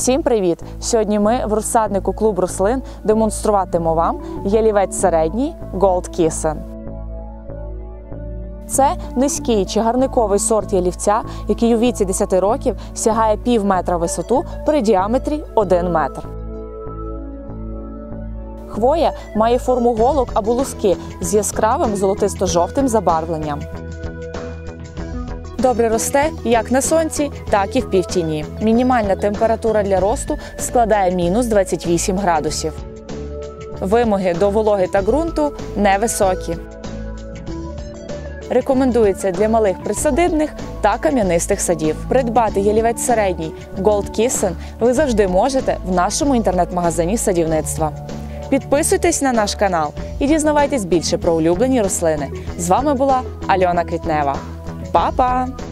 Всім привіт! Сьогодні ми в розсаднику клуб рослин демонструватимемо вам ялівець середній Gold Kissen. Це низький чагарниковий сорт ялівця, який у віці 10 років сягає пів метра висоту при діаметрі 1 метр. Хвоя має форму голок або луски з яскравим золотисто-жовтим забарвленням. Добре росте як на сонці, так і в півтіні. Мінімальна температура для росту складає мінус 28 градусів. Вимоги до вологи та ґрунту невисокі. Рекомендується для малих присадибних та кам'янистих садів. Придбати ялівець середній Gold Kissen ви завжди можете в нашому інтернет-магазині садівництва. Підписуйтесь на наш канал і дізнавайтесь більше про улюблені рослини. З вами була Альона Квітнева. Baba.